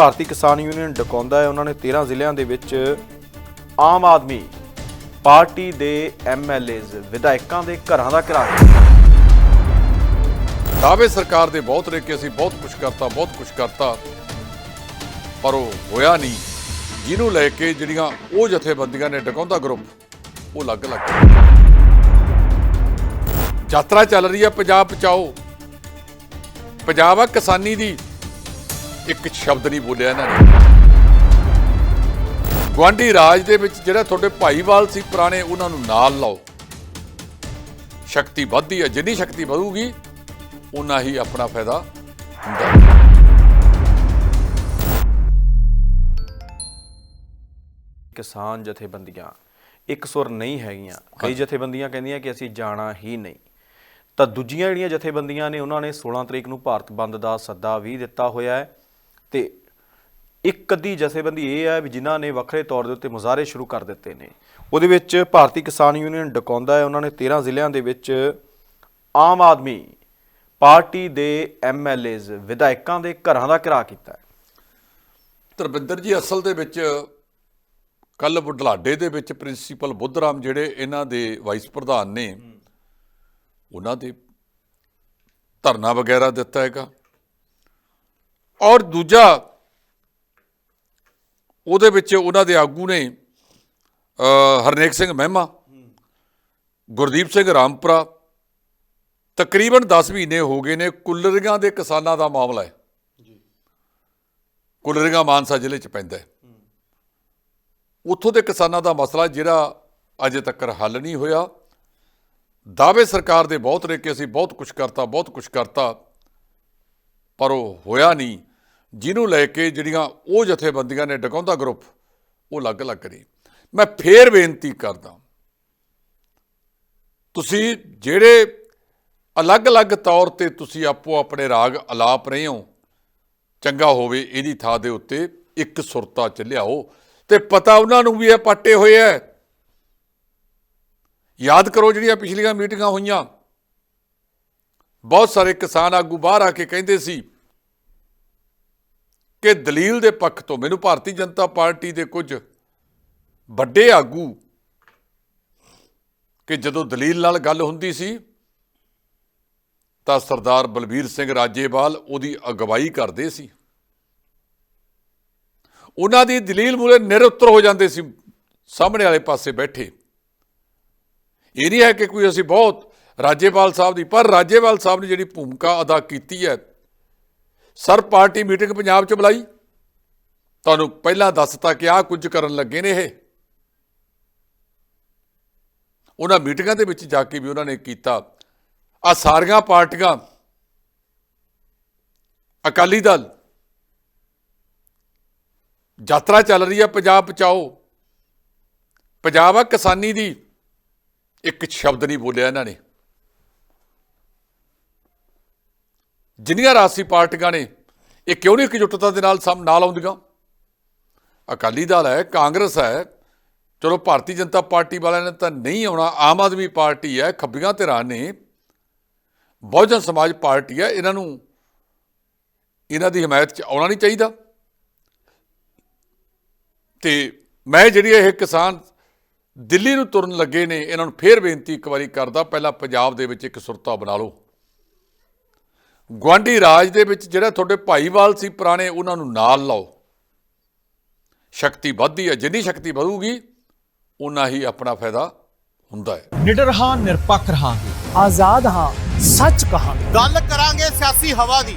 ਭਾਰਤੀ ਕਿਸਾਨ ਯੂਨੀਅਨ ਡਕਾਉਂਦਾ ਹੈ। ਉਹਨਾਂ ਨੇ 13 ਜ਼ਿਲ੍ਹਿਆਂ ਦੇ ਵਿੱਚ ਆਮ ਆਦਮੀ ਪਾਰਟੀ ਦੇ ਐਮਐਲਏਜ਼ ਵਿਧਾਇਕਾਂ ਦੇ ਘਰਾਂ ਦਾ ਘਿਰਾਓ ਦਾਅਵੇ ਸਰਕਾਰ ਦੇ ਬਹੁਤ ਨੇ ਕਿ ਅਸੀਂ ਬਹੁਤ ਕੁਝ ਕਰਤਾ, ਬਹੁਤ ਕੁਝ ਕਰਤਾ, ਪਰ ਉਹ ਹੋਇਆ ਨਹੀਂ। ਜਿਹਨੂੰ ਲੈ ਕੇ ਜਿਹੜੀਆਂ ਉਹ ਜਥੇਬੰਦੀਆਂ ਨੇ ਡਕਾਉਂਦਾ ਗਰੁੱਪ, ਉਹ ਅਲੱਗ ਅਲੱਗ ਯਾਤਰਾ ਚੱਲ ਰਹੀ ਹੈ, ਪੰਜਾਬ ਬਚਾਓ। ਪੰਜਾਬ ਆ ਕਿਸਾਨੀ ਦੀ ਇੱਕ ਸ਼ਬਦ ਨਹੀਂ ਬੋਲਿਆ ਇਹਨਾਂ ਨੇ। ਗੁਆਂਢੀ ਰਾਜ ਦੇ ਵਿੱਚ ਜਿਹੜਾ ਤੁਹਾਡੇ ਭਾਈਵਾਲ ਸੀ ਪੁਰਾਣੇ ਉਹਨਾਂ ਨੂੰ ਨਾਲ ਲਾਓ। ਸ਼ਕਤੀ ਵੱਧਦੀ ਹੈ ਜਿੰਨੀ ਸ਼ਕਤੀ ਵਧੂਗੀ ਉਨਾ ਹੀ ਆਪਣਾ ਫਾਇਦਾ ਹੁੰਦਾ। ਹੈ ਕਿਸਾਨ ਜਥੇਬੰਦੀਆਂ ਇੱਕ ਸੁਰ ਨਹੀਂ ਹੈਗੀਆਂ। ਕਈ ਜਥੇਬੰਦੀਆਂ ਕਹਿੰਦੀਆਂ ਕਿ ਅਸੀਂ ਜਾਣਾ ਹੀ ਨਹੀਂ। ਤਾਂ ਦੂਜੀਆਂ ਜਿਹੜੀਆਂ ਜਥੇਬੰਦੀਆਂ ਨੇ ਉਹਨਾਂ ਨੇ 16 ਤਰੀਕ ਨੂੰ ਭਾਰਤ ਬੰਦ ਦਾ ਸੱਦਾ ਵੀ ਦਿੱਤਾ ਹੋਇਆ ਹੈ। ਤੇ ਇੱਕ ਅੱਧੀ ਜਥੇਬੰਦੀ ਇਹ ਹੈ ਵੀ ਜਿਨ੍ਹਾਂ ਨੇ ਵੱਖਰੇ ਤੌਰ ਦੇ ਉੱਤੇ ਮੁਜ਼ਾਹਰੇ ਸ਼ੁਰੂ ਕਰ ਦਿੱਤੇ ਨੇ। ਉਹਦੇ ਵਿੱਚ ਭਾਰਤੀ ਕਿਸਾਨ ਯੂਨੀਅਨ ਡਕੌਂਦਾ ਹੈ ਉਹਨਾਂ ਨੇ 13 ਜ਼ਿਲ੍ਹਿਆਂ ਦੇ ਵਿੱਚ ਆਮ ਆਦਮੀ ਪਾਰਟੀ ਦੇ ਐਮਐਲਏਜ਼ ਵਿਧਾਇਕਾਂ ਦੇ ਘਰਾਂ ਦਾ ਘਿਰਾਓ ਕੀਤਾ ਹੈ। ਧਰਮਿੰਦਰ ਜੀ ਅਸਲ ਦੇ ਵਿੱਚ ਕੱਲ ਬੁਢਲਾਡੇ ਦੇ ਵਿੱਚ ਪ੍ਰਿੰਸੀਪਲ ਬੁੱਧਰਾਮ ਜਿਹੜੇ ਇਹਨਾਂ ਦੇ ਵਾਈਸ ਪ੍ਰਧਾਨ ਨੇ ਉਹਨਾਂ ਦੇ ਧਰਨਾ ਵਗੈਰਾ ਦਿੱਤਾ ਹੈਗਾ। ਔਰ ਦੂਜਾ ਉਹਦੇ ਵਿੱਚ ਉਹਨਾਂ ਦੇ ਆਗੂ ਨੇ ਹਰਨੇਕ ਸਿੰਘ ਮਹਿਮਾ ਗੁਰਦੀਪ ਸਿੰਘ ਰਾਮਪੁਰਾ ਤਕਰੀਬਨ 10 ਮਹੀਨੇ ਹੋ ਗਏ ਨੇ ਕੁੱਲਰੀਆਂ ਦੇ ਕਿਸਾਨਾਂ ਦਾ ਮਾਮਲਾ ਹੈ। ਕੁਲਰਿੰਗਾ ਮਾਨਸਾ ਜ਼ਿਲ੍ਹੇ ਚ ਪੈਂਦਾ ਹੈ। ਉੱਥੋਂ ਦੇ ਕਿਸਾਨਾਂ ਦਾ ਮਸਲਾ ਜਿਹੜਾ ਅਜੇ ਤੱਕ ਹੱਲ ਨਹੀਂ ਹੋਇਆ। ਦਾਅਵੇ ਸਰਕਾਰ ਦੇ ਬਹੁਤ ਨੇ ਕਿ ਅਸੀਂ ਬਹੁਤ ਕੁਝ ਕਰਤਾ ਬਹੁਤ ਕੁਝ ਕਰਤਾ ਪਰ ਉਹ ਹੋਇਆ ਨਹੀਂ। ਜਿਹਨੂੰ ਲੈ ਕੇ ਜਿਹੜੀਆਂ ਉਹ ਜਥੇਬੰਦੀਆਂ ਨੇ ਡਕਾਉਂਦਾ ਗਰੁੱਪ, ਉਹ ਅਲੱਗ ਅਲੱਗ ਕਰੀ ਮੈਂ ਫੇਰ ਬੇਨਤੀ ਕਰਦਾ ਤੁਸੀਂ ਜਿਹੜੇ ਅਲੱਗ-ਅਲੱਗ ਤੌਰ ਤੇ ਤੁਸੀਂ ਆਪੋ ਆਪਣੇ ਰਾਗ ਅਲਾਪ ਰਹੇ ਹੋ, ਚੰਗਾ ਹੋਵੇ ਇਹਦੀ ਥਾਂ ਦੇ ਉੱਤੇ ਇੱਕ ਸੁਰਤਾ ਚ ਲਿਆਓ ਤੇ ਪਤਾ ਉਹਨਾਂ ਨੂੰ ਵੀ ਇਹ ਪਾਟੇ ਹੋਏ ਐ। ਯਾਦ ਕਰੋ ਜਿਹੜੀਆਂ ਪਿਛਲੀਆਂ ਮੀਟਿੰਗਾਂ ਹੋਈਆਂ। ਬਹੁਤ ਸਾਰੇ ਕਿਸਾਨ ਆਗੂ ਬਾਹਰ ਆ ਕੇ ਕਹਿੰਦੇ ਸੀ ਕਿ ਦਲੀਲ ਦੇ ਪੱਖ ਤੋਂ ਮੈਨੂੰ ਭਾਰਤੀ ਜਨਤਾ ਪਾਰਟੀ ਦੇ ਕੁਝ ਵੱਡੇ ਆਗੂ ਕਿ ਜਦੋਂ ਦਲੀਲ ਨਾਲ ਗੱਲ ਹੁੰਦੀ ਸੀ, ਤਾਂ ਸਰਦਾਰ ਬਲਬੀਰ ਸਿੰਘ ਰਾਜੇਵਾਲ ਉਹਦੀ ਅਗਵਾਈ ਕਰਦੇ ਸੀ। ਉਹਨਾਂ ਦੀ ਦਲੀਲ ਮੂਲੇ ਨਿਰਉੱਤਰ ਹੋ ਜਾਂਦੇ ਸੀ, ਸਾਹਮਣੇ ਵਾਲੇ ਪਾਸੇ ਬੈਠੇ। ਇਹ ਨਹੀਂ ਹੈ ਕਿ ਕੋਈ ਅਸੀਂ ਬਹੁਤ ਰਾਜੇਵਾਲ ਸਾਹਿਬ ਦੀ, ਪਰ ਰਾਜੇਵਾਲ ਸਾਹਿਬ ਨੇ ਜਿਹੜੀ ਭੂਮਿਕਾ ਅਦਾ ਕੀਤੀ ਹੈ ਸਰ, ਪਾਰਟੀ ਮੀਟਿੰਗ ਪੰਜਾਬ 'ਚ ਬੁਲਾਈ। ਤੁਹਾਨੂੰ ਪਹਿਲਾਂ ਦੱਸਤਾ ਕਿ ਆਹ ਕੁਝ ਕਰਨ ਲੱਗੇ ਨੇ ਇਹ। ਉਹਨਾਂ ਮੀਟਿੰਗਾਂ ਦੇ ਵਿੱਚ ਜਾ ਕੇ ਵੀ ਉਹਨਾਂ ਨੇ ਕੀਤਾ। ਆ ਸਾਰੀਆਂ ਪਾਰਟੀਆਂ, ਅਕਾਲੀ ਦਲ, ਯਾਤਰਾ ਚੱਲ ਰਹੀ ਹੈ ਪੰਜਾਬ ਬਚਾਓ। ਪੰਜਾਬ ਆ ਕਿਸਾਨੀ ਦੀ, ਇੱਕ ਸ਼ਬਦ ਨਹੀਂ ਬੋਲਿਆ ਇਹਨਾਂ ਨੇ। ਜਿੰਨੀਆਂ ਰਾਸੀ ਪਾਰਟੀਆਂ ਨੇ, ਇਹ ਕਿਉਂ ਨਹੀਂ ਇਕਜੁੱਟਤਾ ਦੇ ਨਾਲ ਸਮ ਨਾਲ ਆਉਂਦੀਆਂ? ਅਕਾਲੀ ਦਲ ਹੈ, ਕਾਂਗਰਸ ਹੈ, ਚਲੋ ਭਾਰਤੀ ਜਨਤਾ ਪਾਰਟੀ ਵਾਲਿਆਂ ਨੇ ਤਾਂ ਨਹੀਂ ਆਉਣਾ, ਆਮ ਆਦਮੀ ਪਾਰਟੀ ਹੈ, ਖੱਬੀਆਂ ਧਿਰਾਂ ਨੇ। ਬਹੁਜਨ ਸਮਾਜ ਪਾਰਟੀ ਹੈ, ਇਹਨਾਂ ਨੂੰ, ਇਹਨਾਂ ਦੀ ਹਮਾਇਤ 'ਚ ਆਉਣਾ ਨਹੀਂ ਚਾਹੀਦਾ। ਤੇ ਮੈਂ ਜਿਹੜੀ ਇਹ ਕਿਸਾਨ ਦਿੱਲੀ ਨੂੰ ਤੁਰਨ ਲੱਗੇ ਨੇ, ਇਹਨਾਂ ਨੂੰ ਫੇਰ ਬੇਨਤੀ ਇੱਕ ਵਾਰੀ ਕਰਦਾ, ਪਹਿਲਾਂ ਪੰਜਾਬ ਦੇ ਵਿੱਚ ਇੱਕ ਸੁਰਤਾ ਬਣਾ ਲਓ। ਗੁਆਂਢੀ ਰਾਜ ਦੇ ਵਿੱਚ ਜਿਹੜਾ ਤੁਹਾਡੇ ਭਾਈਵਾਲ ਸੀ ਪੁਰਾਣੇ ਉਹਨਾਂ ਨੂੰ ਨਾਲ ਲਾਓ। ਸ਼ਕਤੀ ਵੱਧਦੀ ਹੈ ਜਿੰਨੀ ਸ਼ਕਤੀ ਵਧੂਗੀ ਉਨਾ ਹੀ ਆਪਣਾ ਫਾਇਦਾ ਹੁੰਦਾ ਹੈ। ਨਿਡਰ ਹਾਂ ਨਿਰਪੱਖ ਰਹਾਂਗੇ। ਆਜ਼ਾਦ ਹਾਂ ਸੱਚ ਕਹਾਂਗੇ। ਗੱਲ ਕਰਾਂਗੇ ਸਿਆਸੀ ਹਵਾ ਦੀ।